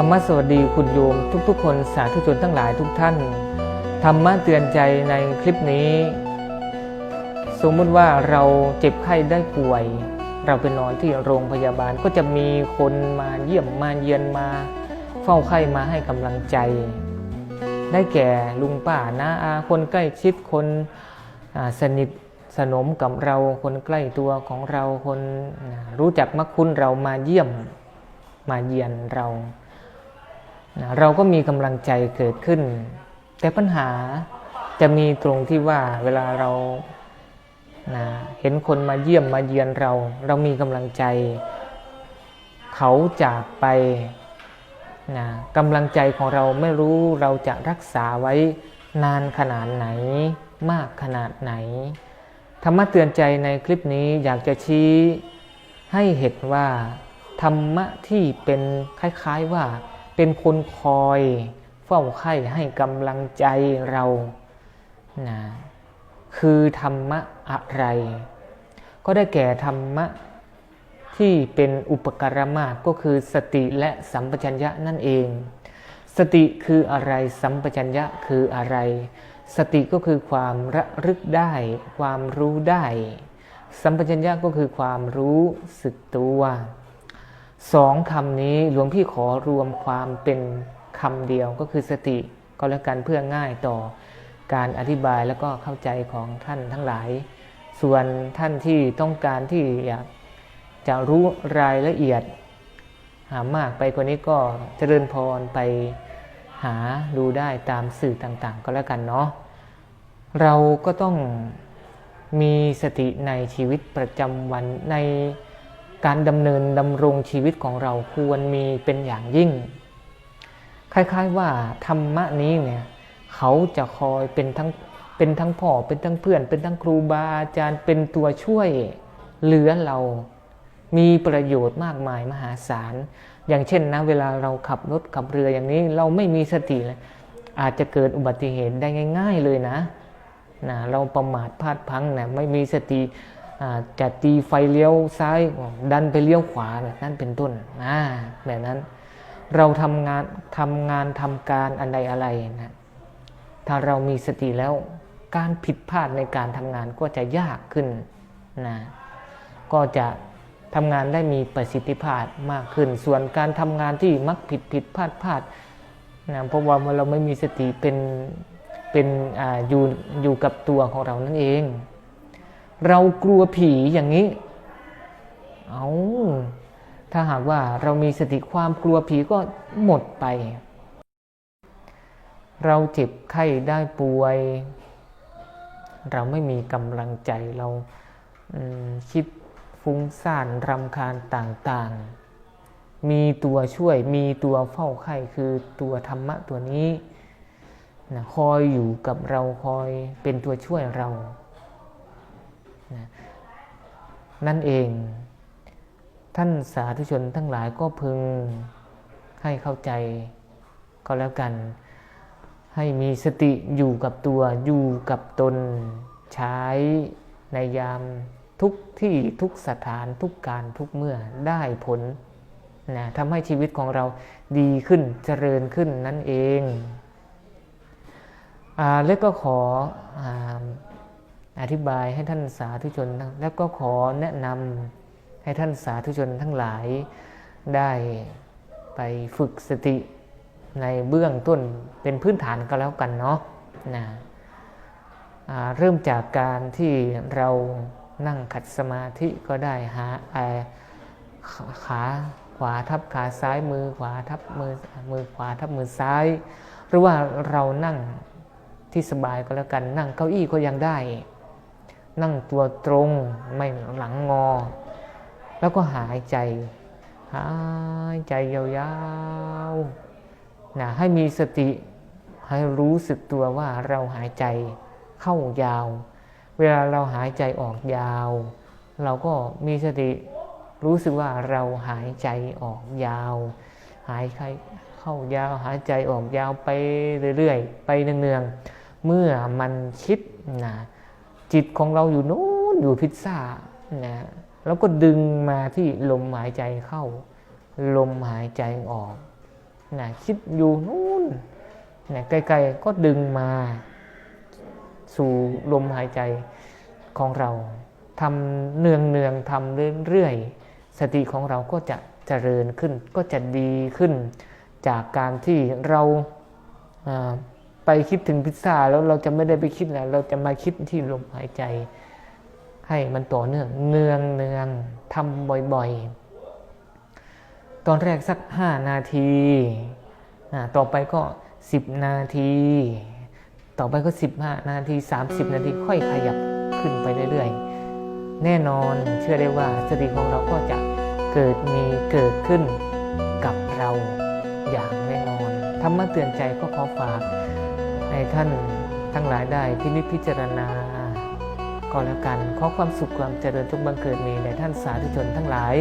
รรมสวัสดีคุณโยมทุกๆ คนสาธุชนทั้งหลายทุกท่าน ธรรมะเตือนใจในคลิปนี้ สมมุติว่าเราเจ็บไข้ได้ป่วย เราไปนอนที่โรงพยาบาลก็จะมีคนมาเยี่ยมมาเยียนมา เฝ้าไข้มาให้กำลังใจ ได้แก่ลุงป้าน้าอาคนใกล้ชิดคนสนิทสนมกับเราคนใกล้ตัวของเราคนรู้จักมักคุ้นเรามาเยี่ยมมาเยียนเรา นะเราก็มีกำลังใจเกิดขึ้น แต่ปัญหาจะมีตรงที่ว่าเวลาเรานะเห็นคนมาเยี่ยมมาเยียนเรา เรามีกำลังใจ เขาจากไปนะกำลังใจของเราไม่รู้เราจะรักษาไว้นานขนาดไหน มากขนาดไหน ธรรมะเตือนใจในคลิปนี้อยากจะชี้ให้เห็นว่า ธรรมะที่เป็นคล้ายๆว่า เป็นคนคอยเฝ้าไข้ให้กำลังใจเรานะคือธรรมะอะไร ก็ได้แก่ธรรมะที่เป็นอุปการะมากก็คือสติและสัมปชัญญะนั่นเอง สติคืออะไรสัมปชัญญะคืออะไร สติก็คือความระลึกได้ ความรู้ได้ สัมปชัญญะก็คือความรู้สึกตัว สองคำนี้หลวงพี่ขอรวมความเป็นคำเดียวก็คือสติก็แล้วกันเพื่อง่ายต่อการอธิบายแล้วก็เข้าใจของท่านทั้งหลาย ส่วนท่านที่ต้องการที่อยากจะรู้รายละเอียด หามากไปกว่านี้ก็เจริญพรไปหาดูได้ตามสื่อต่างๆ ก็แล้วกันเนาะเราก็ต้องมีสติในชีวิตประจำวันใน การดำเนินดำรงชีวิตของเราควรมีเป็นอย่างยิ่ง คล้ายๆว่าธรรมะนี้เนี่ยเขาจะคอยเป็นทั้งเป็นทั้งพ่อเป็นทั้งเพื่อน เป็นทั้งครูบาอาจารย์เป็นตัวช่วยเหลือเรา มีประโยชน์มากมายมหาศาล อย่างเช่นนะเวลาเราขับรถขับเรืออย่างนี้เราไม่มีสติเลยอาจจะเกิดอุบัติเหตุได้ง่าย ๆเลยนะนะ เราประมาทพลาดพลั้งนะไม่มีสติ จะตีไฟเลี้ยวซ้ายดันไปเลี้ยวขวาแบบนั้นเป็นต้นนะแบบนั้น เราทำงานทำงานทำการอันใดอะไรนะถ้าเรามีสติแล้วการผิดพลาดในการทำงานก็จะยากขึ้นนะก็จะทำงานได้มีประสิทธิภาพมากขึ้น ส่วนการทำงานที่มักผิดผิดพลาดพลาดนะเพราะว่าเราไม่มีสติเป็นเป็นออยู่อยู่กับตัวของเรานั่นเอง เรากลัวผีอย่างนี้ เอาถ้าหากว่าเรามีสติความกลัวผีก็หมดไป เราเจ็บไข้ได้ป่วย เราไม่มีกำลังใจเราคิดฟุ้งซ่านรำคาญต่างๆ มีตัวช่วยมีตัวเฝ้าไข้คือตัวธรรมะตัวนี้นะคอยอยู่กับเราคอยเป็นตัวช่วยเรา นะนั่นเอง ท่านสาธุชนทั้งหลายก็พึงให้เข้าใจก็แล้วกัน ให้มีสติอยู่กับตัวอยู่กับตนใช้ในยามทุกที่ทุกสถานทุกการทุกเมื่อได้ผลนะทำให้ชีวิตของเราดีขึ้นเจริญขึ้นนั่นเองอแล้วก็ขออ อธิบายให้ท่านสาธุชน แล้วก็ขอแนะนำให้ท่านสาธุชนทั้งหลายได้ไปฝึกสติในเบื้องต้นเป็นพื้นฐานก็แล้วกันเนาะนะเริ่มจากการที่เรานั่งขัดสมาธิก็ได้หาขาขวาทับขาซ้ายมือขวาทับมือมือขวาทับมือซ้าย หรือว่าเรานั่งที่สบายก็แล้วกันนั่งเก้าอี้ก็ยังได้ นั่งตัวตรง ไม่หลังงอ แล้วก็หายใจ หายใจยาวๆนะให้มีสติให้รู้สึกตัวว่าเราหายใจเข้ายาว เวลาเราหายใจออกยาว เราก็มีสติรู้สึกว่าเราหายใจออกยาว หายใจเข้ายาว หายใจออกยาวไปเรื่อยๆ ไปเนืองๆเมื่อมันคิดนะ จิตของเราอยู่นู้นอยู่พิซซ่านะแล้วก็ดึงมาที่ลมหายใจเข้า ลมหายใจออกนะคิดอยู่นู่นนะไกลๆก็ดึงมา สู่ลมหายใจของเราทำเนืองเนืองๆทำเรื่อยๆสติของเราก็จะเจริญขึ้นก็จะดีขึ้น จากการที่เรา ไปคิดถึงพิซซ่าแล้วเราจะไม่ได้ไปคิดแล้ว เราจะมาคิดที่ลมหายใจ ให้มันต่อเนื่อง เนืองเนืองทำบ่อยๆ ตอนแรกสัก5นาทีอ่าต่อไปก็10นาทีต่อไปก็15นาที30นาทีค่อยขยับขึ้นไปเรื่อยๆ แน่นอนเชื่อได้ว่าสติของเราก็จะเกิดมีเกิดขึ้นกับเราอย่างแน่นอนธรรมะเตือนใจก็ขอฝาก ให้ท่านทั้งหลายได้พินิจพิจารณาก็แล้วกัน ขอความสุขความเจริญทุกบังเกิดมีในท่านสาธุชนทั้งหลาย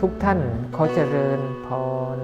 ทุกท่านขอเจริญพร